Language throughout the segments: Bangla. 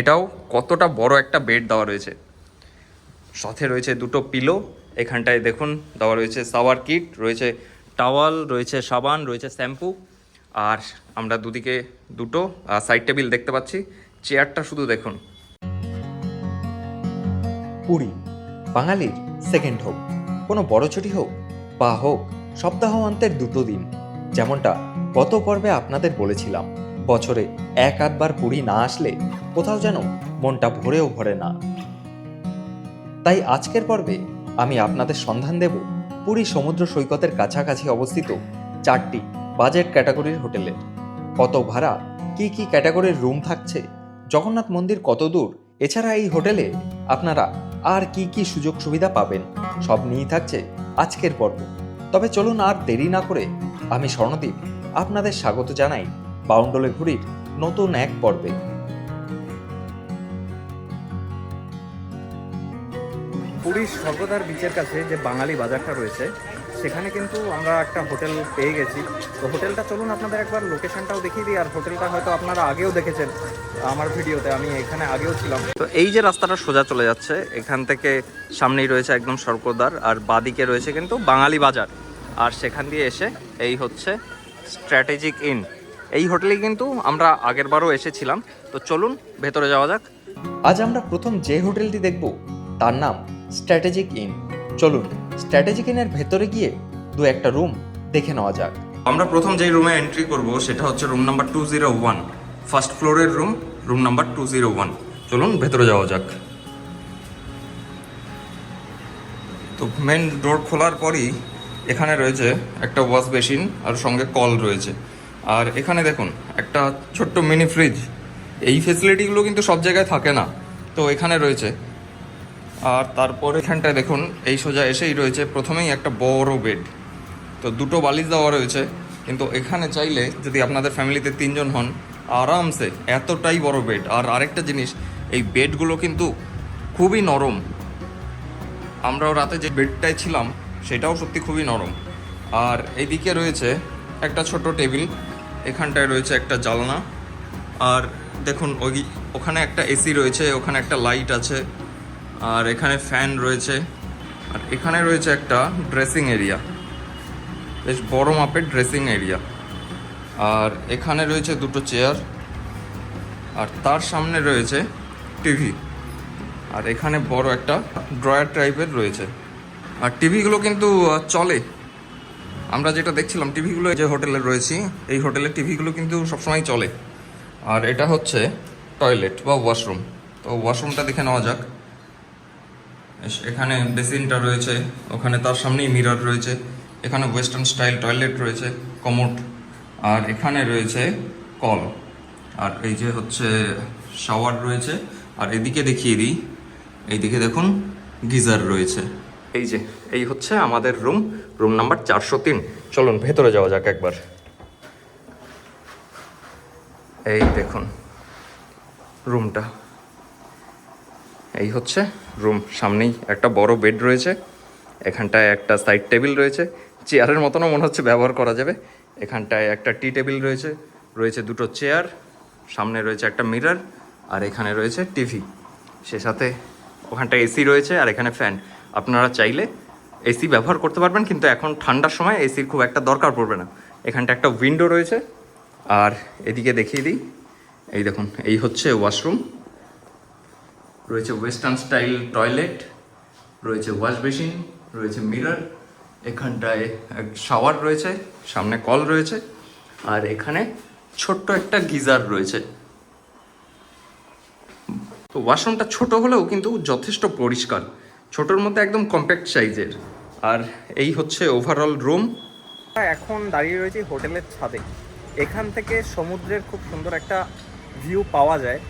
এটাও কতটা বড় একটা বেড দেওয়া রয়েছে। সাথে রয়েছে দুটো পিলো এখানটায় দেখুন দেওয়া রয়েছে সাওয়ার কিট রয়েছে টাওয়াল রয়েছে সাবান, রয়েছে শ্যাম্পু আর আমরা দুদিকে দুটো সাইড টেবিল দেখতে পাচ্ছি। চেয়ারটা শুধু দেখুন। পুরী, বাঙালির সেকেন্ড হোক কোনো বড় ছুটি হোক বা হোক, সপ্তাহ অন্তের দুটো দিন, যেমনটা গত পর্বে আপনাদের বলেছিলাম। বছরে এক আধবার পুরী না আসলে কোথাও যেন মনটা ভরেও ভরে না। তাই আজকের পর্বে আমি আপনাদের সন্ধান দেব পুরী সমুদ্র সৈকতের কাছাকাছি অবস্থিত চারটি বাজেট ক্যাটাগরির হোটেলের কত ভাড়া, কি কি ক্যাটাগরির রুম থাকছে, জগন্নাথ মন্দির কত দূর, এছাড়া এই হোটেলে আপনারা আর কি কি সুযোগ সুবিধা পাবেন, সব নিয়েই থাকছে আজকের পর্ব। তবে চলুন আর দেরি না করে আমি স্বর্ণদীপ আপনাদের স্বাগত জানাই বাউন্ডলে ঘুরির নতুন এক পর্বে। পুরীর স্বর্গদার বিচের কাছে যে বাঙালি বাজারটা রয়েছে সেখানে কিন্তু আমরা একটা হোটেল পেয়ে গেছি। তো হোটেলটা চলুন আপনাদের একবার লোকেশনটাও দেখিয়ে দিই আর হোটেলটা হয়তো আপনারা আগেও দেখেছেন আমার ভিডিওতে আমি এখানে আগেও ছিলাম। তো এই যে রাস্তাটা সোজা চলে যাচ্ছে এখান থেকে সামনেই রয়েছে একদম স্বর্গদ্বার আর বাদিকে রয়েছে কিন্তু বাঙালি বাজার। আর সেখান দিয়ে এসে এই হচ্ছে স্ট্র্যাটেজিক ইন এই হোটেলে কিন্তু আমরা আগেরবারও এসেছিলাম। তো চলুন ভেতরে যাওয়া যাক। আজ আমরা প্রথম যে হোটেলটি দেখব তার নাম স্ট্র্যাটেজিক ইন চলুন স্ট্র্যাটেজিক ইনের ভেতরে গিয়ে দু একটা রুম দেখে নেওয়া যাক। আমরা প্রথম যেই রুমে এন্ট্রি করব সেটা হচ্ছে room number two zero one first ফ্লোরের room room number two zero one চলুন ভেতরে যাওয়া যাক। তো মেন ডোর খোলার পরই এখানে রয়েছে একটা ওয়াশ বেসিন আর সঙ্গে কল রয়েছে। আর এখানে দেখুন, একটা ছোট্ট মিনি ফ্রিজ এই ফেসিলিটিগুলো কিন্তু সব জায়গায় থাকে না। তো এখানে রয়েছে। আর তারপরে এখানটায় দেখুন, এই সোজা এসেই রয়েছে প্রথমেই একটা বড় বেড তো দুটো বালিশ দেওয়া রয়েছে। কিন্তু এখানে চাইলে যদি আপনাদের ফ্যামিলিতে তিনজন হন, আরামসে এতটাই বড় বেড আর আরেকটা জিনিস, এই বেডগুলো কিন্তু খুবই নরম। আমরাও রাতে যে বেডটায় ছিলাম, সেটাও সত্যি খুবই নরম। আর এইদিকে রয়েছে একটা ছোট টেবিল, এখানটায় রয়েছে একটা জালনা। আর দেখুন, ওই ওখানে একটা এসি রয়েছে, ওখানে একটা লাইট আছে, আর এখানে ফ্যান রয়েছে, আর এখানে রয়েছে একটা ড্রেসিং এরিয়া। বেশ বড় মাপের ড্রেসিং এরিয়া। আর এখানে রয়েছে দুটো চেয়ার, আর তার সামনে রয়েছে টিভি। আর এখানে বড় একটা ড্রয়ার টাইপের রয়েছে। আর টিভিগুলো কিন্তু চলে। আমরা যেটা দেখছিলাম, টিভিগুলো যে হোটেলে রয়েছি, এই হোটেলের টিভিগুলো কিন্তু সবসময় চলে। আর এটা হচ্ছে টয়লেট বা ওয়াশরুম। তো ওয়াশরুমটা দেখে নেওয়া যাক। এখানে বেসিনটা রয়েছে, ওখানে তার সামনেই মিরর রয়েছে, এখানে ওয়েস্টার্ন স্টাইল টয়লেট রয়েছে, কমোট, আর এখানে রয়েছে কল। আর এই যে হচ্ছে শাওয়ার রয়েছে, আর এদিকে দেখিয়ে দিই, এইদিকে দেখুন, গিজার রয়েছে। এই যে, এই হচ্ছে আমাদের রুম রুম নাম্বার চারশো তিন। চলুন, ভেতরে যাওয়া যাক একবার। এই দেখুন রুমটা এই হচ্ছে রুম সামনেই একটা বড় বেড রয়েছে। এখানটায় একটা সাইড টেবিল রয়েছে। চেয়ারের মতনও মনে হচ্ছে ব্যবহার করা যাবে। এখানটায় একটা টি টেবিল রয়েছে। রয়েছে দুটো চেয়ার সামনে রয়েছে একটা মিরর আর এখানে রয়েছে টিভি সে সাথে ওখানটায় এসি রয়েছে, আর এখানে ফ্যান আপনারা চাইলে এসি ব্যবহার করতে পারবেন, কিন্তু এখন ঠান্ডার সময় এসির খুব একটা দরকার পড়বে না। এখানটা একটা উইন্ডো রয়েছে। আর এদিকে দেখিয়ে দিই। এই দেখুন, এই হচ্ছে ওয়াশরুম রয়েছে ওয়েস্টার্ন স্টাইল টয়লেট রয়েছে ওয়াশ বেসিন রয়েছে মিরর এখানটায় শাওয়ার রয়েছে, সামনে কল রয়েছে। আর এখানে ছোট্ট একটা গিজার রয়েছে। তো ওয়াশরুমটা ছোট হলেও কিন্তু যথেষ্ট পরিষ্কার। ছোটোর মধ্যে একদম কম্প্যাক্ট সাইজের আর এই হচ্ছে ওভারঅল রুম এখন দাঁড়িয়ে রয়েছি হোটেলের ছাদে। এখান থেকে সমুদ্রের খুব সুন্দর একটা ভিউ পাওয়া যায়।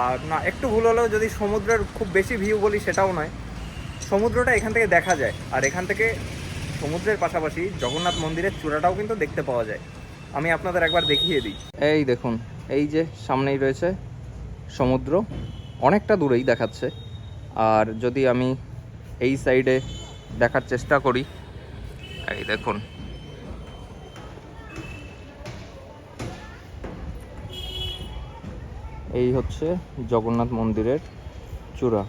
আর না একটু ভুল হলেও যদি সমুদ্রের খুব বেশি ভিউ বলি সেটাও নয়। সমুদ্রটা এখান থেকে দেখা যায়। আর এখান থেকে সমুদ্রের পাশাপাশি জগন্নাথ মন্দিরের চূড়াটাও কিন্তু দেখতে পাওয়া যায়। আমি আপনাদের একবার দেখিয়ে দিই। এই দেখুন এই যে সামনেই রয়েছে সমুদ্র। অনেকটা দূরেই দেখাচ্ছে। আর যদি আমি এই সাইডে দেখার চেষ্টা করি এই দেখুন এই হচ্ছে জগন্নাথ মন্দিরের চূড়া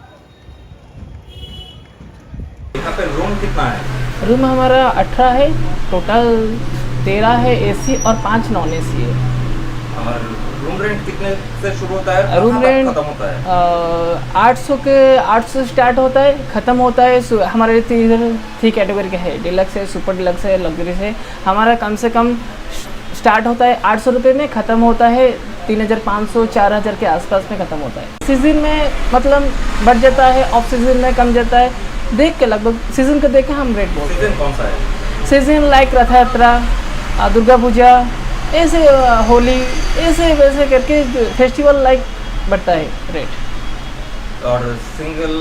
यहाँ पे रूम कितना है रूम हमारा अठारह है टोटल तेरह है एसी और पांच नॉन एसी है और रूम रेंट कितने से शुरू होता है? रूम रेंट खत्म होता है? आठ सौ के आठ सौ स्टार्ट होता है ख़त्म होता है हमारे तो इधर थ्री कैटेगरी का है डिलक्स है सुपर डिलक्स है लग्जरी है। हमारा कम से कम स्टार्ट होता है आठ सौ रुपये में ख़त्म होता है तीन हज़ार पाँच सौ चार हज़ार के आसपास में ख़त्म होता है। सीज़न में मतलब बढ़ जाता है ऑफ़ सीज़न में कम जाता है। देख के लगभग सीज़न को देख के हम रेट बोलते हैं। सीज़न कौन सा है? सीज़न लाइक रथ यात्रा दुर्गा पूजा ऐसे होली ऐसे वैसे करके फेस्टिवल लाइक बढ़ता है रेट और सिंगल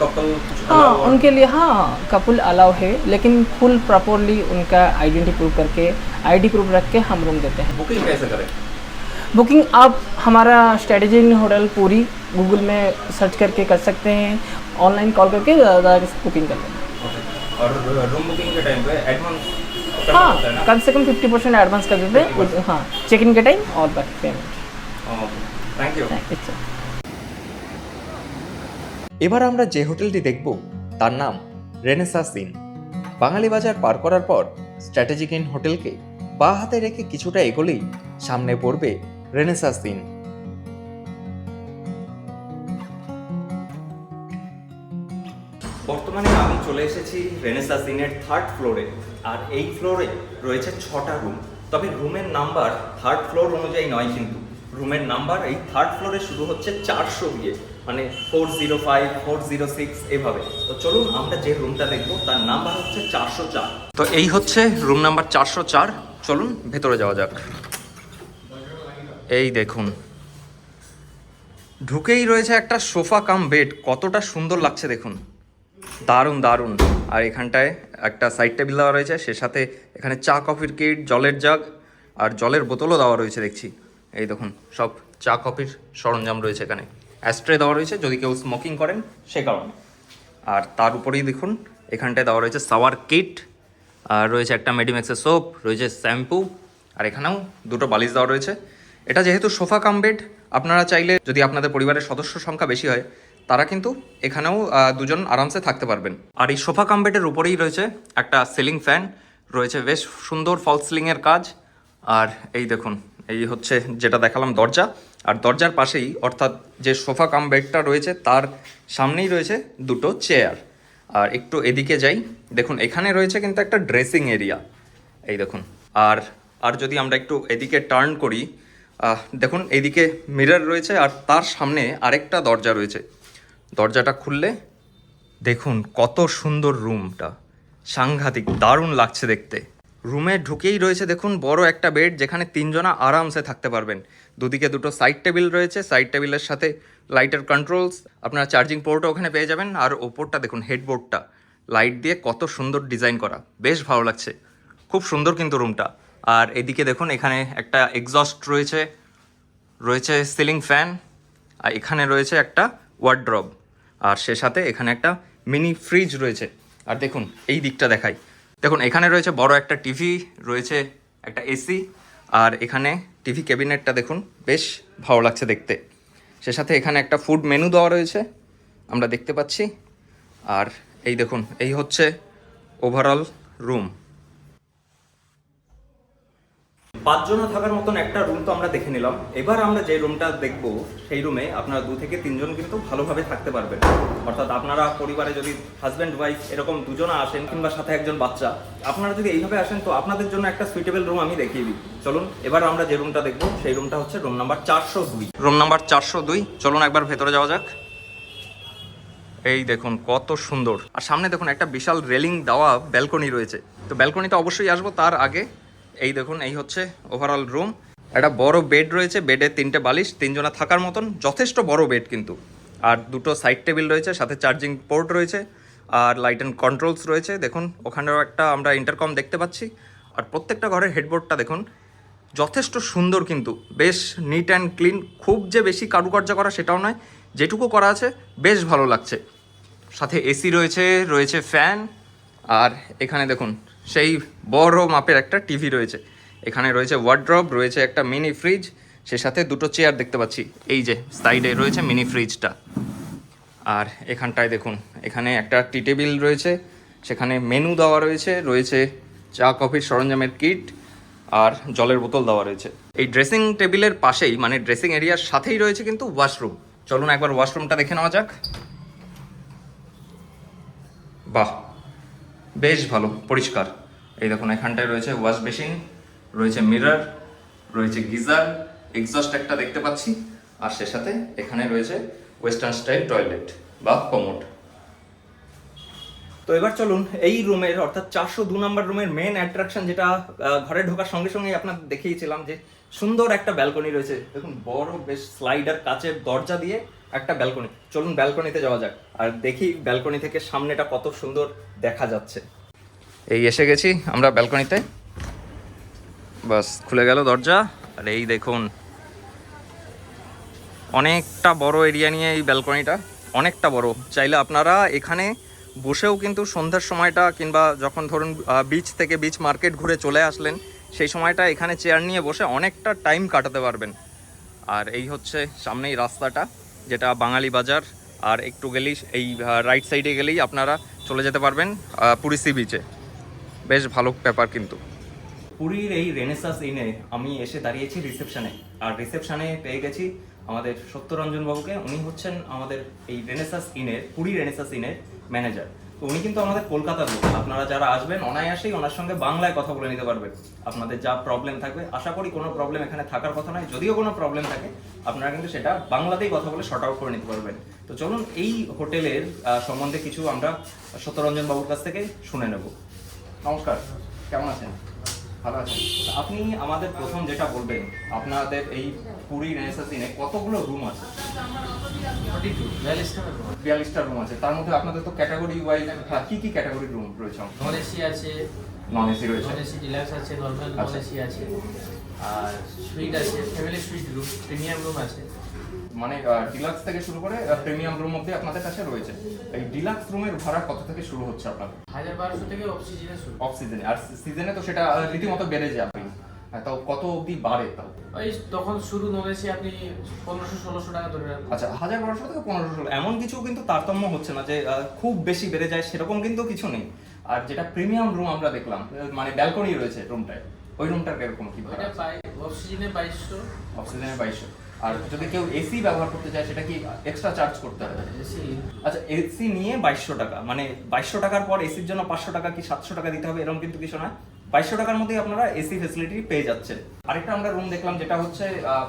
कपल हाँ उनके लिए हाँ कपल अलाउ है लेकिन फुल प्रॉपरली उनका आइडेंटिटी प्रूफ करके आईडी प्रूफ रख के हम रूम देते हैं। बुकिंग कैसे करें? बुकिंग आप हमारा स्ट्रेटेजी होटल पूरी गूगल में सर्च करके कर सकते हैं ऑनलाइन कॉल करके बुकिंग कर लेना और रूम बुकिंग के टाइम पे एडवांस हाँ कम से कम फिफ्टी परसेंट एडवांस कर देते हैं हाँ चेक इन के टाइम और बाकी पेमेंट थैंक यू इट्स এবার আমরা যে হোটেলটি দেখব তার নাম রেনেসাস ইন বাঙালি বাজার পার করার পর স্ট্র্যাটেজিক ইন হোটেলকে বা হাতে রেখে কিছুটা এগোলেই সামনে পড়বে রেনেসাস ইন বর্তমানে আমি চলে এসেছি রেনেসাস ইনের থার্ড ফ্লোরে আর এই ফ্লোরে রয়েছে ছটা রুম তবে রুমের নাম্বার থার্ড ফ্লোর অনুযায়ী নয় কিন্তু। রুমের নাম্বার এই থার্ড ফ্লোরে শুরু হচ্ছে চারশো দিয়ে মানে four zero five four zero six এভাবে। তো চলুন আমরা যে রুমটা দেখব, তার নাম্বার হচ্ছে চারশো চার। তো এই হচ্ছে রুম নাম্বার চারশো চার। চলুন ভেতরে যাওয়া যাক। এই দেখুন। ঢুকেই রয়েছে একটা সোফা কাম বেড, কতটা সুন্দর লাগছে দেখুন। দারুণ দারুণ। আর এখানটায় একটা সাইড টেবিল দেওয়া রয়েছে, সে সাথে এখানে চা কফির কিট জলের জাগ আর জলের বোতলও দেওয়া রয়েছে দেখছি। এই দেখুন, সব চা কফির সরঞ্জাম রয়েছে এখানে। অ্যাস্ট্রে দেওয়া রয়েছে, যদি কেউ স্মোকিং করেন সে কারণে। আর তার উপরেই দেখুন, এখানটায় দেওয়া রয়েছে সাওয়ার কিট আর রয়েছে একটা মেডিম্যাক্সের সোপ রয়েছে শ্যাম্পু আর এখানেও দুটো বালিশ দেওয়া রয়েছে। এটা যেহেতু সোফা কাম বেড আপনারা চাইলে যদি আপনাদের পরিবারের সদস্য সংখ্যা বেশি হয় তারা কিন্তু এখানেও দুজন আরামসে থাকতে পারবেন। আর এই সোফা কাম বেডের উপরেই রয়েছে একটা সিলিং ফ্যান, রয়েছে বেশ সুন্দর ফল সিলিংয়ের কাজ। আর এই দেখুন, এই হচ্ছে যেটা দেখালাম দরজা। আর দরজার পাশেই, অর্থাৎ যে সোফা কাম বেডটা রয়েছে, তার সামনেই রয়েছে দুটো চেয়ার। আর একটু এদিকে যাই, দেখুন, এখানে রয়েছে কিন্তু একটা ড্রেসিং এরিয়া। এই দেখুন, আর আর যদি আমরা একটু এদিকে টার্ন করি দেখুন, এদিকে মিরর রয়েছে আর তার সামনে আরেকটা দরজা রয়েছে। দরজাটা খুললে দেখুন কত সুন্দর রুমটা। সাংঘাতিক, দারুণ লাগছে দেখতে। রুমে ঢুকেই রয়েছে দেখুন বড় একটা বেড যেখানে তিনজনা আরামসে থাকতে পারবেন। দুদিকে দুটো সাইড টেবিল রয়েছে, সাইড টেবিলের সাথে লাইটের কন্ট্রোলস, আপনার চার্জিং পোর্টও ওখানে পেয়ে যাবেন আর ওপরটা দেখুন হেডবোর্ডটা। লাইট দিয়ে কত সুন্দর ডিজাইন করা, বেশ ভালো লাগছে। খুব সুন্দর কিন্তু রুমটা। আর এদিকে দেখুন এখানে একটা এক্সস্ট রয়েছে রয়েছে সিলিং ফ্যান, আর এখানে রয়েছে একটা ওয়ার্ড্রব। আর সে সাথে এখানে একটা মিনি ফ্রিজ রয়েছে। আর দেখুন, এই দিকটা দেখাই। দেখুন, এখানে রয়েছে বড় একটা টিভি, রয়েছে একটা এসি, আর এখানে টিভি ক্যাবিনেটটা দেখুন, বেশ ভালো লাগছে দেখতে। সে সাথে এখানে একটা ফুড মেনু দেওয়া রয়েছে, আমরা দেখতে পাচ্ছি। আর এই দেখুন, এই হচ্ছে ওভারঅল রুম। পাঁচজনা থাকার মতন একটা রুম তো আমরা দেখে নিলাম। এবার আমরা যে রুমটা দেখব, সেই রুমে আপনারা দু থেকে তিনজন কিন্তু ভালোভাবে থাকতে পারবেন। অর্থাৎ আপনারা পরিবারে যদি হাজব্যান্ড ওয়াইফ এরকম দুজনা আসেন কিংবা সাথে একজন বাচ্চা, আপনারা যদি এইভাবে আসেন, তো আপনাদের জন্য একটা সুইটেবল রুম আমি দেখিয়ে দিই। চলুন, এবার আমরা যে রুমটা দেখব, সেই রুমটা হচ্ছে রুম নাম্বার চারশো দুই। রুম নাম্বার চারশো দুই, চলুন একবার ভেতরে যাওয়া যাক। এই দেখুন, কত সুন্দর। আর সামনে দেখুন, একটা বিশাল রেলিং দেওয়া ব্যালকনি রয়েছে। তো ব্যালকনিতে অবশ্যই আসব, তার আগে এই দেখুন, এই হচ্ছে ওভারঅল রুম একটা বড় বেড রয়েছে বেডে তিনটে বালিশ, তিনজনা থাকার মতন, যথেষ্ট বড় বেড কিন্তু। আর দুটো সাইড টেবিল রয়েছে, সাথে চার্জিং পোর্ট রয়েছে, আর লাইট অ্যান্ড কন্ট্রোলস রয়েছে। দেখুন, ওখানেও একটা আমরা ইন্টারকম দেখতে পাচ্ছি। আর প্রত্যেকটা ঘরের হেডবোর্ডটা দেখুন, যথেষ্ট সুন্দর কিন্তু। বেশ নিট অ্যান্ড ক্লিন খুব যে বেশি কারুকার্য করা সেটাও নয়, যেটুকু করা আছে, বেশ ভালো লাগছে। সাথে এসি রয়েছে রয়েছে ফ্যান আর এখানে দেখুন সেই বড় মাপের একটা টিভি রয়েছে। এখানে রয়েছে ওয়ার্ড্রপ রয়েছে একটা মিনি ফ্রিজ সে সাথে দুটো চেয়ার দেখতে পাচ্ছি। এই যে সাইডে রয়েছে মিনি ফ্রিজটা আর এখানটায় দেখুন, এখানে একটা টি টেবিল রয়েছে, সেখানে মেনু দেওয়া রয়েছে রয়েছে চা কফির সরঞ্জামের কিট আর জলের বোতল দেওয়া রয়েছে। এই ড্রেসিং টেবিলের পাশেই মানে ড্রেসিং এরিয়ার সাথেই রয়েছে কিন্তু ওয়াশরুম চলুন একবার ওয়াশরুমটা দেখে নেওয়া যাক। বাহ! বেশ ভালো, পরিষ্কার। এই দেখুন, এখানটায় রয়েছে ওয়াশ বেসিন রয়েছে মিরর রয়েছে গিজার এক্সস্ট একটা দেখতে পাচ্ছি, আর সে সাথে এখানে রয়েছে ওয়েস্টার্ন স্টাইল টয়লেট বা কমোড তো এবার চলুন, এই রুমের, অর্থাৎ চারশো দু নম্বর রুমের মেন অ্যাট্রাকশন যেটা ঘরে ঢোকার সঙ্গে সঙ্গেই আপনার দেখিয়েছিলাম যে সুন্দর একটা ব্যালকনি রয়েছে। দেখুন, বড় বেশ স্লাইডার কাচের দরজা দিয়ে একটা ব্যালকনি চলুন ব্যালকনিতে যাওয়া যাক। আর দেখি ব্যালকনি থেকে সামনেটা কত সুন্দর দেখা যাচ্ছে। এই এসে গেছি আমরা ব্যালকনিতে বাস, খুলে গেল দরজা। আর এই দেখুন, অনেকটা বড় এরিয়া নিয়ে এই ব্যালকনিটা অনেকটা বড়। চাইলে আপনারা এখানে বসেও কিন্তু সন্ধ্যার সময়টা কিংবা যখন ধরুন বিচ থেকে বিচ মার্কেট ঘুরে চলে আসলেন সেই সময়টা এখানে চেয়ার নিয়ে বসে অনেকটা টাইম কাটাতে পারবেন। আর এই হচ্ছে সামনেই রাস্তাটা, যেটা বাঙালি বাজার। আর একটু গেলেই এই রাইট সাইডে গেলেই আপনারা চলে যেতে পারবেন পুরী সি বিচে বেশ ভালো ব্যাপার কিন্তু। পুরীর এই রেনেসাস ইনে আমি এসে দাঁড়িয়েছি রিসেপশনে আর রিসেপশনে পেয়ে গেছি আমাদের সত্যরঞ্জন বাবুকে। উনি হচ্ছেন আমাদের এই রেনেসাস ইনের পুরী রেনেসাস ইনের ম্যানেজার তো উনি কিন্তু আমাদের কলকাতার লোক। আপনারা যারা আসবেন, অনায়াসেই ওনার সঙ্গে বাংলায় কথা বলে নিতে পারবেন। আপনাদের যা প্রবলেম থাকবে, আশা করি কোনো প্রবলেম এখানে থাকার কথা নয়। যদিও কোনো প্রবলেম থাকে, আপনারা কিন্তু সেটা বাংলাতেই কথা বলে শর্ট আউট করে নিতে পারবেন। তো চলুন এই হোটেলের সম্বন্ধে কিছু আমরা সত্যরঞ্জন বাবুর কাছ থেকে শুনে নেব। নমস্কার, কেমন আছেন? ভালো আছেন। আপনি আমাদের প্রথম যেটা বলবেন আপনাদের এই পুরী রেনেসাস ইনে কতগুলো রুম আছে? বিয়াল্লিশটা রুম আছে। তার মধ্যে আপনাদের তো ক্যাটাগরি ওয়াইজ কি কি ক্যাটাগরি রুম রয়েছে নন এসি আছে। নন এসি রয়েছে। নন এসি ডিলাক্স আছে নর্মাল নন আচ্ছা। এসি আছে। আর সুইট আছে family suite room premium room আছে। মানে ডিলাক্স থেকে শুরু করে প্রিমিয়াম রুম অব্দি আপনাদের কাছে রয়েছে। এই ডিলাক্স রুমের ভাড়া কত থেকে শুরু হচ্ছে আপনাদের? হাজার বারোশো থেকে অক্সিজেনে শুরু। অফ সিজনে আর সিজনে তো সেটা রীতিমতো বেড়ে যাবে হ্যাঁ, তাও কত অবধি বাড়ে তাও? ওই তখন শুরু নন আপনি পনেরোশো ষোলোশো টাকা ধরে আচ্ছা হাজার বারোশো থেকে পনেরোশো ষোলো এমন কিছু কিন্তু তারতম্য হচ্ছে না যে খুব বেশি বেড়ে যায় সেরকম কিন্তু কিছু নেই। আর যেটা প্রিমিয়াম রুম আমরা দেখলাম মানে ব্যালকনি রয়েছে রুমটায় ওই রুমটার কীরকম কি ভাড়া অক্সিজেনে বাইশশো। অক্সিজেনে বাইশশো। আর যদি কেউ এসি ব্যবহার করতে চায় সেটা কি এক্সট্রা চার্জ করতে হবে? এসি আচ্ছা এসি নিয়ে বাইশশো টাকা। মানে বাইশশো টাকার পর এসির জন্য পাঁচশো টাকা কি সাতশো টাকা দিতে হবে? এরকম কিন্তু কিছু না বাইশশো টাকার মধ্যেই আপনারা এসি ফেসিলিটি পেয়ে যাচ্ছেন। আরেকটা আমরা রুম দেখলাম যেটা হচ্ছে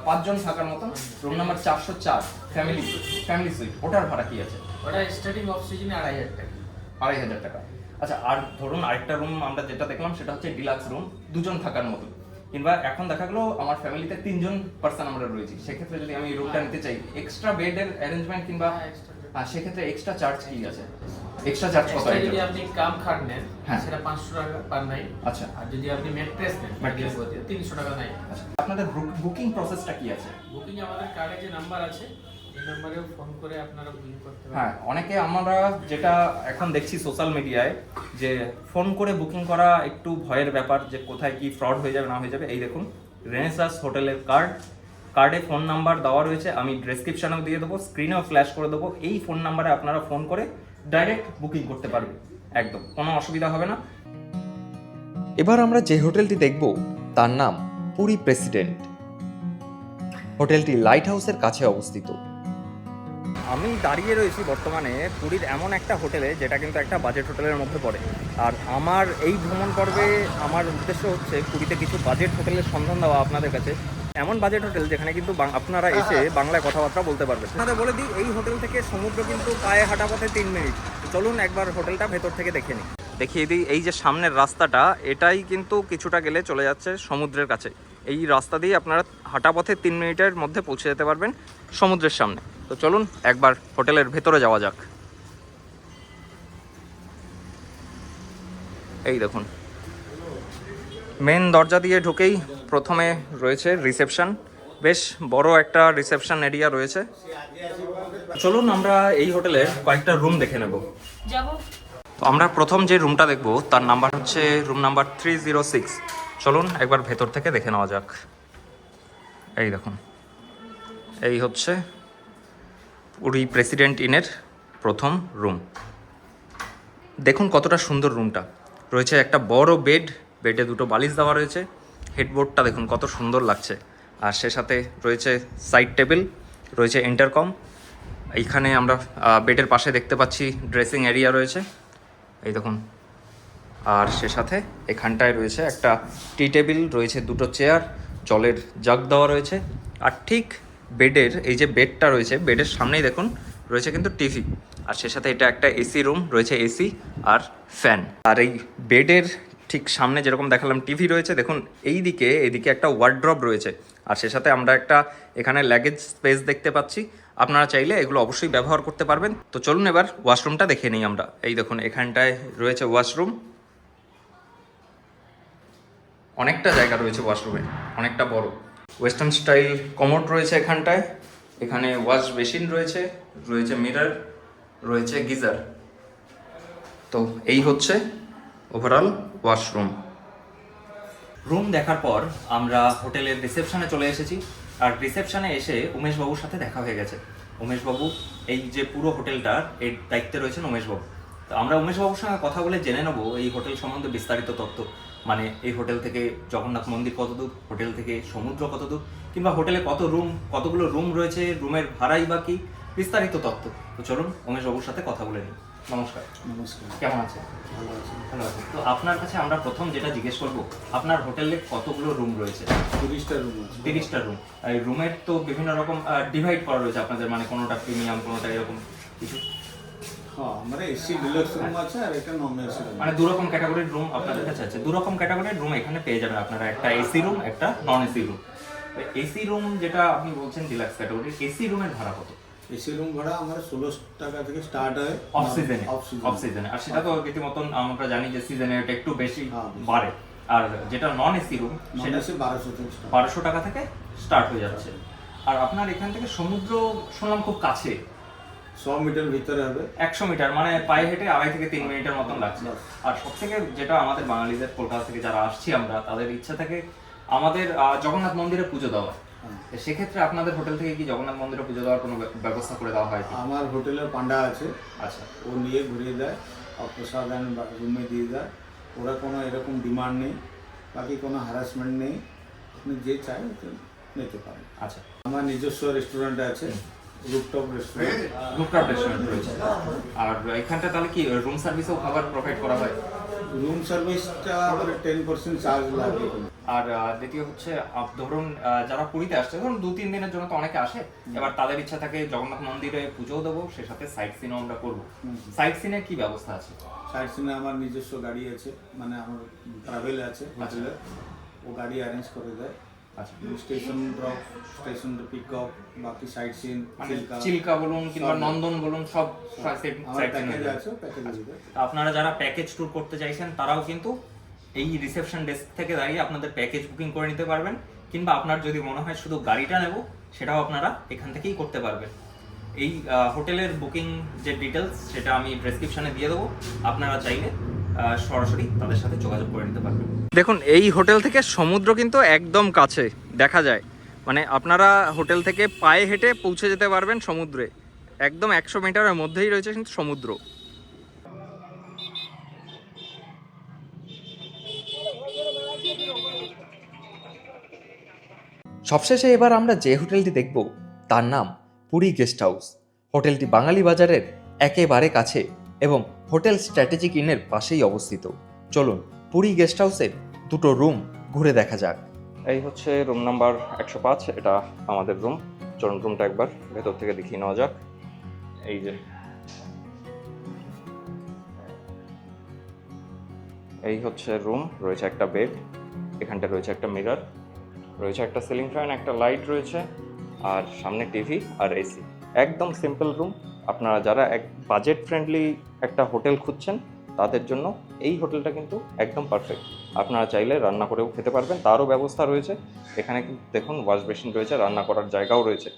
পাঁচজন থাকার মতন। রুম নাম্বার চারশো চার ফ্যামিলি ফ্যামিলি সুইট ওটার ভাড়া কি আছে? ওটা স্টার্টিং অক্সিজেনে আড়াই হাজার টাকা। আড়াই হাজার টাকা। আচ্ছা আর ধরুন আরেকটা রুম আমরা যেটা দেখলাম সেটা হচ্ছে ডিলাক্স রুম দুজন থাকার মতো কিংবা এখন দেখা গেলো আমার ফ্যামিলিতে তিনজন পার্সন আমরা রয়েছি। সেক্ষেত্রে যদি আমি রুমটা নিতে চাই এক্সট্রা বেডের অ্যারেঞ্জমেন্ট কিংবা হ্যাঁ। হ্যাঁ, সেক্ষেত্রে এক্সট্রা চার্জ কি আছে? এক্সট্রা চার্জ কত আছে যদি আপনি কাম খাট নেন হ্যাঁ। সেটা পাঁচশো টাকা পার নাই আচ্ছা। আর যদি আপনি ম্যাট্রেস নেন Mattress। তিনশো টাকা নাইট আচ্ছা। আপনাদের বুকিং প্রসেসটা কি আছে? বুকিং আমাদের কার্ডে যে নাম্বার আছে এই নাম্বারেও ফোন করে আপনারা বুকিং করতে পারেন। হ্যাঁ অনেকে আমরা যেটা এখন দেখছি সোশ্যাল মিডিয়ায় যে ফোন করে বুকিং করা একটু ভয়ের ব্যাপার যে কোথায় কি ফ্রড হয়ে যাবে না হয়ে যাবে। এই দেখুন রেনেসাস হোটেলের কার্ড কার্ডে ফোন নাম্বার দেওয়া রয়েছে আমি ডেসক্রিপশনেও দিয়ে দেবো স্ক্রিনেও ফ্ল্যাশ করে দেবো। এই ফোন নাম্বারে আপনারা ফোন করে ডাইরেক্ট বুকিং করতে পারবেন একদম কোনো অসুবিধা হবে না। এবার আমরা যে হোটেলটি দেখব তার নাম পুরী প্রেসিডেন্ট। হোটেলটি লাইট হাউসের কাছে অবস্থিত। আমি দাঁড়িয়ে রয়েছি বর্তমানে পুরীর এমন একটা হোটেলে, যেটা কিন্তু একটা বাজেট হোটেলের মধ্যে পড়ে। আর আমার এই ভ্রমণ পর্বে আমার উদ্দেশ্য হচ্ছে পুরীতে কিছু বাজেট হোটেলের সন্ধান দেওয়া আপনাদের কাছে। এমন বাজেট হোটেল যেখানে কিন্তু আপনারা এসে বাংলায় কথাবার্তা বলতে পারবেন। আপনাদের বলে দিই, এই হোটেল থেকে সমুদ্র কিন্তু পায়ে হাঁটা পথে তিন মিনিট। চলুন একবার হোটেলটা ভেতর থেকে দেখে নিই। দেখিয়ে দিই, এই যে সামনের রাস্তাটা, এটাই কিন্তু কিছুটা গেলে চলে যাচ্ছে সমুদ্রের কাছে। এই রাস্তা দিয়ে আপনারা হাঁটা পথে তিন মিনিটের মধ্যে পৌঁছে যেতে পারবেন সমুদ্রের সামনে। তো চলুন একবার হোটেলের ভেতরে যাওয়া যাক। এই দেখুন। মেন দরজা দিয়ে ঢুকেই প্রথমে রয়েছে রিসেপশন। বেশ বড় একটা রিসেপশন এরিয়া রয়েছে। চলুন আমরা এই হোটেলের কয়েকটা রুম দেখে নেব। তো আমরা প্রথম যে রুমটা দেখব তার নাম্বার হচ্ছে room number three zero six. চলুন একবার ভেতর থেকে দেখে নেওয়া যাক। এই দেখুন। এই হচ্ছে পুরী প্রেসিডেন্ট ইনের প্রথম রুম দেখুন কতটা সুন্দর রুমটা রয়েছে একটা বড় বেড বেডে দুটো বালিশ দেওয়া রয়েছে। হেডবোর্ডটা দেখুন কত সুন্দর লাগছে। আর সে সাথে রয়েছে সাইড টেবিল রয়েছে ইন্টারকম এইখানে আমরা বেডের পাশে দেখতে পাচ্ছি ড্রেসিং এরিয়া রয়েছে। এই দেখুন। আর সে সাথে এখানটায় রয়েছে একটা টি টেবিল রয়েছে দুটো চেয়ার জলের জাগ দেওয়া রয়েছে। আর ঠিক বেডের, এই যে বেডটা রয়েছে, বেডের সামনেই দেখুন রয়েছে কিন্তু টিভি। আর সে সাথে এটা একটা এসি রুম, রয়েছে এসি আর ফ্যান। আর এই বেডের ঠিক সামনে যেরকম দেখালাম, টিভি রয়েছে, দেখুন এই দিকে এইদিকে একটা ওয়ার্ড্রপ রয়েছে। আর সে সাথে আমরা একটা এখানে ল্যাগেজ স্পেস দেখতে পাচ্ছি। আপনারা চাইলে এগুলো অবশ্যই ব্যবহার করতে পারবেন। তো চলুন এবার ওয়াশরুমটা দেখে নিই আমরা। এই দেখুন, এখানটায় রয়েছে ওয়াশরুম অনেকটা জায়গা রয়েছে ওয়াশরুমে অনেকটা বড়। ওয়েস্টার্ন স্টাইল কমোড রয়েছে এখানটায়। এখানে ওয়াশ বেসিন রয়েছে রয়েছে মিরর, রয়েছে গিজার। তো এই হচ্ছে ওভারঅল ওয়াশরুম রুম দেখার পর আমরা হোটেলের রিসেপশনে চলে এসেছি। আর রিসেপশনে এসে উমেশবাবুর সাথে দেখা হয়ে গেছে। উমেশবাবু, এই যে পুরো হোটেলটার এর দায়িত্বে রয়েছেন উমেশবাবু। তো আমরা উমেশবাবুর সঙ্গে কথা বলে জেনে নেব এই হোটেল সম্বন্ধে বিস্তারিত তথ্য। মানে এই হোটেল থেকে জগন্নাথ মন্দির কত দূর হোটেল থেকে সমুদ্র কত দূর কিংবা হোটেলে কত রুম কতগুলো রুম রয়েছে রুমের ভাড়াই বা কি বিস্তারিত তথ্য। তো চলুন উমেশবাবুর সাথে কথা বলে নিই। নমস্কার। নমস্কার। কেমন আছেন? ভালো আছি। ভালো তো আপনার কাছে আমরা প্রথম যেটা জিজ্ঞেস করব আপনার হোটেলে কতগুলো রুম রয়েছে? তিরিশটা রুম তিরিশটা রুম। এই রুমের তো বিভিন্ন রকম ডিভাইড করা রয়েছে আপনাদের মানে কোনোটা প্রিমিয়াম কোনোটা এরকম কিছু। মানে এসি ডিলাক্স রুম আছে আর এটা নন এসি রুম মানে দু রকম ক্যাটাগরির রুম আপনাদের কাছে আছে। দু রকম ক্যাটাগরির রুম এখানে পেয়ে যাবেন আপনারা একটা এসি রুম একটা non AC room AC room যেটা আপনি বলছেন ডিলাক্স ক্যাটাগরি এসি রুমের ভাড়া কত? এসি রুম ভাড়া আমার ষোলো টাকা থেকে স্টার্ট হয়। অফ সিজনে অফ সিজন আর সেটা তো রীতিমতন আমরা জানি যে সিজনে এটা একটু বেশি হ্যাঁ, বাড়ে। আর যেটা নন এসি রুম সেটা এসি বারোশো বারোশো টাকা থেকে স্টার্ট হয়ে যাচ্ছে। আর আপনার এখান থেকে সমুদ্র শুনলাম খুব কাছে। ছ মিটার ভিতরে হবে? একশো মিটার মানে পায়ে হেঁটে আড়াই থেকে তিন মিনিটের মতন লাগছে। আর সব থেকে যেটা আমাদের বাঙালিদের কলকাতা থেকে যারা আসছি আমরা তাদের ইচ্ছা থাকে আমাদের জগন্নাথ মন্দিরে পুজো দেওয়া। হ্যাঁ। সেক্ষেত্রে আপনাদের হোটেল থেকে কি জগন্নাথ মন্দিরে পুজো দেওয়ার কোনো ব্যবস্থা করে দেওয়া হয় আমার হোটেলের পান্ডা আছে। আচ্ছা। ও নিয়ে ঘুরিয়ে দেয় আর প্রসাদ রুমে দিয়ে দেয়। ওরা কোনো এরকম ডিমান্ড নেই বাকি কোনো হ্যারাসমেন্ট নেই। আপনি যে চাই নিতে পারেন। আচ্ছা। আমার নিজস্ব রেস্টুরেন্ট আছে। রুপটপ রেস্টুরেন্ট রয়েছে। আর এখানটা তাহলে কি রুম সার্ভিসেও খাবার প্রোভাইড করা হয়? রুম সার্ভিসটা টেন পার্সেন্ট চার্জ লাগে। আর দ্বিতীয় হচ্ছে ধরুন যারা পুরীতে আসছে ধরুন দু তিন দিনের জন্য তো অনেকে আসে। এবার তাদের ইচ্ছা থাকে জগন্নাথ মন্দিরে পুজোও দেবো সে সাথে সাইট সিনও আমরা করব। সাইট সিনের কি ব্যবস্থা আছে? সাইট সিনে আমার নিজস্ব গাড়ি আছে মানে আমার ট্রাভেল আছে হোটেলে। ও গাড়ি অ্যারেঞ্জ করে দেয়। আচ্ছা। Station drop station pick up বাকি সিন মানে চিল্কা বলুন কিংবা নন্দন বলুন সব সাইট সাইট দিবে আপনারা যারা প্যাকেজ ট্যুর করতে চাইছেন তারাও কিন্তু এই রিসেপশন ডেস্ক থেকে দাঁড়িয়ে আপনাদের প্যাকেজ বুকিং করে নিতে পারবেন কিংবা আপনার যদি মনে হয় শুধু গাড়িটা নেব সেটাও আপনারা এখান থেকেই করতে পারবেন। এই হোটেলের বুকিং যে ডিটেলস সেটা আমি ডেসক্রিপশনে দিয়ে দেবো। আপনারা চাইলে সরাসরি তাদের সাথে যোগাযোগ করে নিতে পারবেন দেখুন এই হোটেল থেকে সমুদ্র কিন্তু একদম কাছে দেখা যায়। মানে আপনারা হোটেল থেকে পায়ে হেঁটে পৌঁছে যেতে পারবেন সমুদ্রে। একদম একশো মিটারের মধ্যেই রয়েছে কিন্তু সমুদ্র। সবশেষে এবার আমরা যে হোটেলটি দেখব তার নাম পুরী গেস্ট হাউস। হোটেলটি বাঙালি বাজারের একেবারে কাছে। এবং হোটেল স্ট্র্যাটেজিক ইনের পাশেই অবস্থিত। চলুন, পুরী গেস্ট হাউসের দুটো রুম ঘুরে দেখা যাক। এই হচ্ছে রুম নাম্বার একশো পাঁচ, এটা আমাদের রুম। চলুন রুমটা একবার ভেতর থেকে দেখিয়ে নেওয়া যাক। এই যে। এই হচ্ছে রুম, রয়েছে একটা বেড, এখানটা রয়েছে একটা মিরর, রয়েছে একটা সিলিং ফ্যান, একটা লাইট রয়েছে, আর সামনে টিভি আর এসি। একদম সিম্পল রুম আপনারা যারা এক বাজেট ফ্রেন্ডলি একটা হোটেল খুঁজছেন, তাদের জন্য এই হোটেলটা কিন্তু একদম পারফেক্ট আপনারা চাইলে রান্না করেও খেতে পারবেন, তারও ব্যবস্থা রয়েছে। এখানে কিন্তু দেখুন ওয়াশ বেসিন রয়েছে, রান্না করার জায়গাও রয়েছে।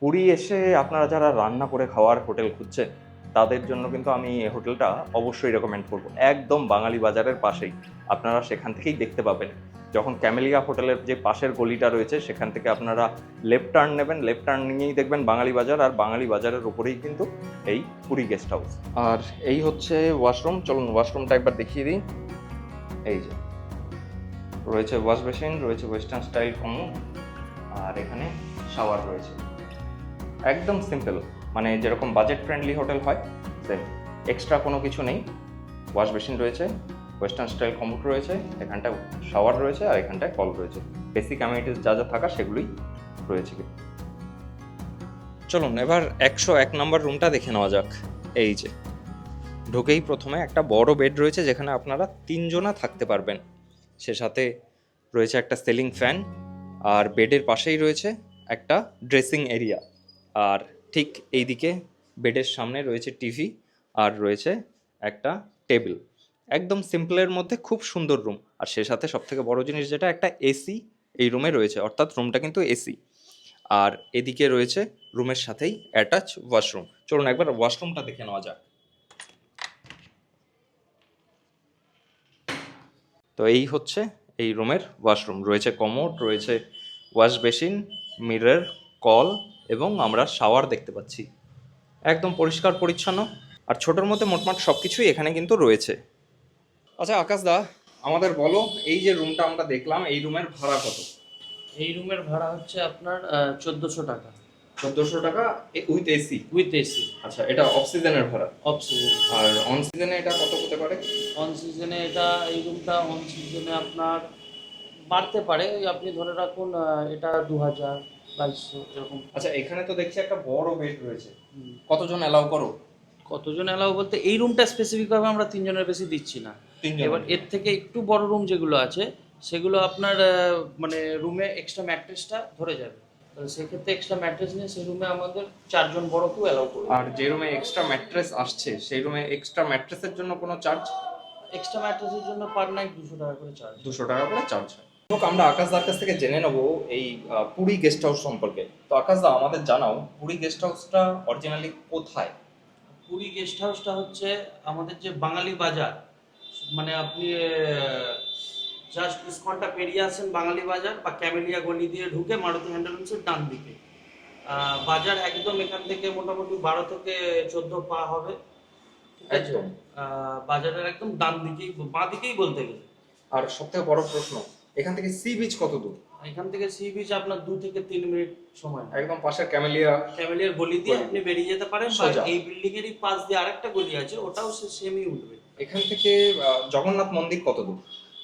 পুরী এসে আপনারা যারা রান্না করে খাওয়ার হোটেল খুঁজছেন, তাদের জন্য কিন্তু আমি এই হোটেলটা অবশ্যই রেকমেন্ড করব। একদম বাঙালি বাজারের পাশেই। আপনারা সেখান থেকেই দেখতে পাবেন। যখন ক্যামেলিয়া হোটেলের যে পাশের গলিটা রয়েছে, সেখান থেকে আপনারা লেফট টার্ন নেবেন। লেফট টার্ন নিয়েই দেখবেন বাঙালি বাজার, আর বাঙালি বাজারের উপরেই কিন্তু এই পুরী গেস্ট হাউস আর এই হচ্ছে ওয়াশরুম চলুন ওয়াশরুমটা একবার দেখিয়ে দিই। এই যে, রয়েছে ওয়াশ বেসিন রয়েছে ওয়েস্টার্ন স্টাইল কমো আর এখানে শাওয়ার রয়েছে। একদম সিম্পল মানে যেরকম বাজেট ফ্রেন্ডলি হোটেল হয় সেম এক্সট্রা কোনো কিছু নেই। ওয়াশ বেসিন রয়েছে। ওয়েস্টার্ন স্টাইল কমোড রয়েছে, এখানটায় শাওয়ার রয়েছে আর এখানটায় কল রয়েছে। বেসিক অ্যামিনিটিস যা যা থাকা সেগুলোই রয়েছে। চলুন, এবার একশো এক নম্বর রুমটা দেখে নেওয়া যাক। এই যে, ঢুকেই প্রথমে একটা বড় বেড রয়েছে যেখানে আপনারা তিনজনা থাকতে পারবেন। সে সাথে রয়েছে একটা সিলিং ফ্যান আর বেডের পাশেই রয়েছে একটা ড্রেসিং এরিয়া আর ঠিক এইদিকে বেডের সামনে রয়েছে টিভি আর রয়েছে একটা টেবিল একদম সিম্পলের মধ্যে খুব সুন্দর রুম আর সে সাথে সবথেকে বড় জিনিস যেটা, একটা এসি এই রুমে রয়েছে, অর্থাৎ রুমটা কিন্তু এসি আর এদিকে রয়েছে রুমের সাথেই অ্যাটাচ ওয়াশরুম চলুন একবার ওয়াশরুমটা দেখে নেওয়া যাক। তো এই হচ্ছে এই রুমের ওয়াশরুম রয়েছে কমোড রয়েছে ওয়াশ বেসিন মিরর কল এবং আমরা শাওয়ার দেখতে পাচ্ছি। একদম পরিষ্কার, পরিচ্ছন্ন। আর ছোটোর মধ্যে মোটমাট সব কিছুই এখানে কিন্তু রয়েছে। আচ্ছা আকাশ দা আমাদের বলো এই যে রুমটা আমরা দেখলাম এই রুমের ভাড়া কত? এই রুমের ভাড়া হচ্ছে আপনার চোদ্দোশো টাকা। চোদ্দোশো টাকা উইথ এসি উইথ এসি আচ্ছা এটা অফ সিজনের ভাড়া। অফ সিজন আর অন সিজনে এটা কত হতে পারে? অন সিজনে এটা এই রুমটা অন সিজনে আপনার বাড়তে পারে। আপনি ধরে রাখুন এটা দু হাজার বাইশশো এরকম। আচ্ছা এখানে তো দেখছি একটা বড় বেড রয়েছে। কতজন অ্যালাউ করো? কতজন এলাও বলতে এই রুমটা স্পেসিফিকভাবে আমরা তিনজনের বেশি দিচ্ছি না। তিনজন এবার এর থেকে একটু বড় রুম যেগুলো আছে সেগুলো আপনার মানে রুমে এক্সট্রা ম্যাট্রেসটা ধরে যাবে। সেক্ষেত্রে এক্সট্রা ম্যাট্রেস নিয়ে সেই রুমে আমাদের চারজন বড়কেও অ্যালাউ করবে আর যে রুমে এক্সট্রা ম্যাট্রেস আসছে সেই রুমে এক্সট্রা ম্যাট্রেসের জন্য কোনো চার্জ এক্সট্রা ম্যাট্রেসের জন্য পার নাইট দুশো টাকা করে চার্জ দুশো টাকা করে চার্জ হয়। হোক আমরা আকাশদার কাছ থেকে জেনে নেব এই পুরী গেস্ট হাউস সম্পর্কে। তো আকাশদা আমাদের জানাও পুরী গেস্ট হাউসটা অরিজিনালি কোথায়? পুরী গেস্ট হাউসটা হচ্ছে আমাদের যে বাঙালি বাজার। মানে আপনি জাস্ট ইস্কনটা পেরিয়ে আসেন বাঙালি বাজার বা ক্যামেলিয়া গলি দিয়ে ঢুকে মারুতি হ্যান্ডেলুমসের ডান দিকে। বাজার একদম এখান থেকে মোটামুটি বারো থেকে চোদ্দ পা হবে। একদম। বাজারের একদম ডান দিকেই বাঁ দিকেই বলতে গেলে। আর সব থেকে বড় প্রশ্ন এখান থেকে সি বিচ কত দূর? এখান থেকে সি বিচ আপনার দু থেকে তিন মিনিট সময় একদম পাশের ক্যামেলিয়া ক্যামেলিয়ার গলি দিয়ে আপনি বেরিয়ে যেতে পারেন বা এই বিল্ডিং এরই পাশ দিয়ে আরেকটা গলি আছে ওটাও সে সেমই উঠবে। এখান থেকে জগন্নাথ মন্দির কত দূর?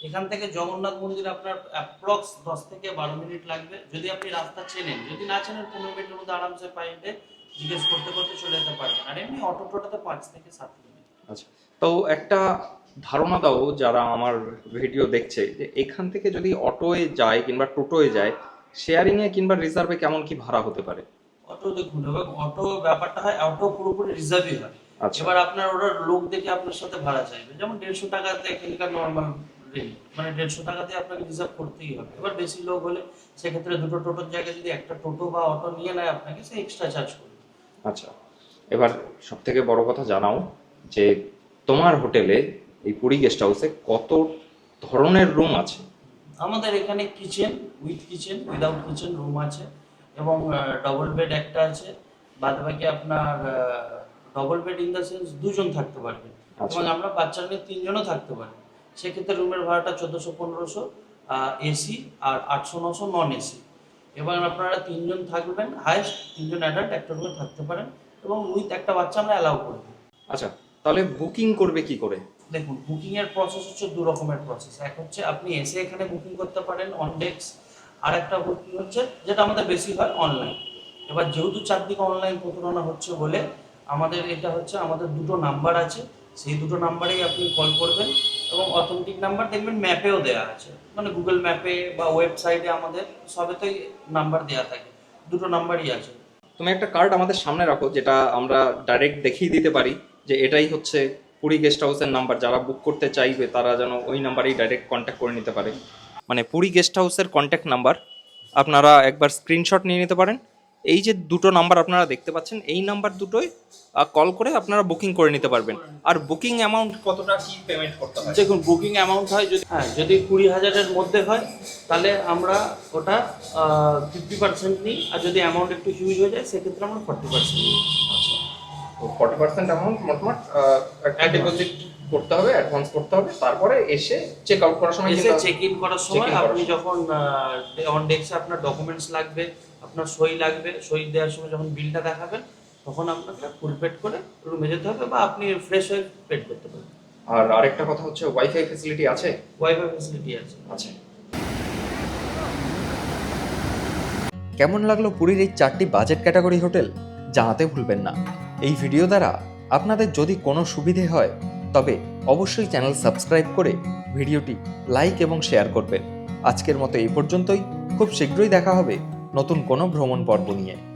এখান থেকে জগন্নাথ মন্দির আপনার অ্যাপ্রক্স দশ থেকে বারো মিনিট লাগবে। যদি আপনি রাস্তা চেনেন যদি না চেনেন পনেরো মিনিটের মধ্যে আরামসে পাইতে জিজ্ঞেস করতে করতে চলে যেতে পারবেন। আর এমনি অটো টোটোতে পাঁচ থেকে সাত মিনিট আচ্ছা। তো একটা ধারণা দাও যারা আমার ভিডিও দেখছে যে এখান থেকে যদি অটোয়ে যায় কিংবা টোটোয়ে যায় শেয়ারিং এ কিংবা রিজার্ভে কেমন কি ভাড়া হতে পারে? অটো দেখুন অটো ব্যাপারটা হয় অটো পুরোপুরি রিজার্ভই হয়। আচ্ছা। এবার আপনার ওরা লোক দেখে আপনার সাথে ভাড়া চাইবে। যেমন দেড়শো টাকাতে এখানকার নর্মাল মানে দেড়শো টাকাতে আপনাকে রিজার্ভ করতেই হবে। এবার বেশি লোক হলে সেক্ষেত্রে দুটো টোটোর জায়গায় যদি একটা টোটো বা অটো নিয়ে নেয় আপনাকে সে এক্সট্রা চার্জ করবে। আচ্ছা এবার সব থেকে বড় কথা জানাও যে তোমার হোটেলে এই পুরী গেস্ট হাউসে কত ধরনের রুম আছে? আমাদের এখানে kitchen with kitchen without kitchen room আছে এবং ডবল বেড একটা আছে। বাদ বাকি আপনার double bed in the sense দুজন থাকতে পারবে। আচ্ছা। এবং আমরা বাচ্চা নিয়ে তিনজনও থাকতে পারি সেক্ষেত্রে রুমের ভাড়াটা চোদ্দোশো পনেরোশো এসি আর আটশো নশো নন এসি এবং আপনারা তিনজন থাকবেন হায়েস্ট তিনজন অ্যাডাল্ট একটা রুমে থাকতে পারেন এবং উইথ একটা বাচ্চা আমরা অ্যালাউ করব। আচ্ছা তাহলে বুকিং করবে কি করে? দেখুন বুকিং এর প্রসেস হচ্ছে দু রকমের প্রসেস এক হচ্ছে আপনি এসে এখানে বুকিং করতে পারেন অন ডেক্স আর একটা বুকিং হচ্ছে যেটা আমাদের বেশি হয় অনলাইন এবার যেহেতু চারদিকে অনলাইন প্রতারণা হচ্ছে বলে আমাদের এটা হচ্ছে আমাদের দুটো নাম্বার আছে, সেই দুটো নাম্বারেই আপনি কল করবেন এবং অথেন্টিক নাম্বার দেখবেন ম্যাপেও দেওয়া আছে। মানে গুগল ম্যাপে বা ওয়েবসাইটে আমাদের সবেতেই নাম্বার দেওয়া থাকে, দুটো নাম্বারই আছে। তুমি একটা কার্ড আমাদের সামনে রাখো, যেটা আমরা ডাইরেক্ট দেখিয়ে দিতে পারি যে এটাই হচ্ছে পুরী গেস্ট হাউসের নাম্বার যারা বুক করতে চাইবে, তারা যেন ওই নাম্বারেই ডাইরেক্ট কন্ট্যাক্ট করে নিতে পারে। মানে পুরী গেস্ট হাউসের কন্ট্যাক্ট নাম্বার আপনারা একবার স্ক্রিনশট নিয়ে নিতে পারেন। এই যে দুটো নাম্বার আপনারা দেখতে পাচ্ছেন, এই নাম্বার দুটোই কল করে আপনারা বুকিং করে নিতে পারবেন। আর বুকিং অ্যামাউন্ট কতটা কি পেমেন্ট করতে দেখুন বুকিং অ্যামাউন্ট হয় যদি হ্যাঁ যদি কুড়ি হাজারের মধ্যে হয়, তাহলে আমরা ওটা ফিফটি পার্সেন্ট নিই। আর যদি অ্যামাউন্ট একটু হিউজ হয়ে যায়, সেক্ষেত্রে আমরা ফর্টি পার্সেন্ট নিই। তো ফর্টি পার্সেন্ট অ্যামাউন্ট মোটমাট আহ, একটা ডিপোজিট করতে হবে অ্যাডভান্স করতে হবে তারপরে এসে চেক আউট করার সময় এসে চেক ইন করার সময় আপনি। যখন অন ডেস্কে আপনার ডকুমেন্টস লাগবে আপনার সই লাগবে সই দেওয়ার সময় যখন বিলটা দেখাবেন তখন আপনাকে ফুল পেড করে রুমে যেতে হবে বা আপনি ফ্রেশ হয়ে পেড করতে পারেন। আর আরেকটা কথা হচ্ছে ওয়াইফাই ফেসিলিটি আছে? ওয়াইফাই ফেসিলিটি আছে। আছে। কেমন লাগল পুরীর এই চারটি বাজেট ক্যাটাগরি হোটেল জানাতে ভুলবেন না। এই ভিডিও দ্বারা আপনাদের যদি কোনো সুবিধে হয়, তবে অবশ্যই চ্যানেল সাবস্ক্রাইব করে ভিডিওটি লাইক এবং শেয়ার করবেন। আজকের মতো এই পর্যন্তই। খুব শীঘ্রই দেখা হবে নতুন কোনো ভ্রমণ পর্ব নিয়ে।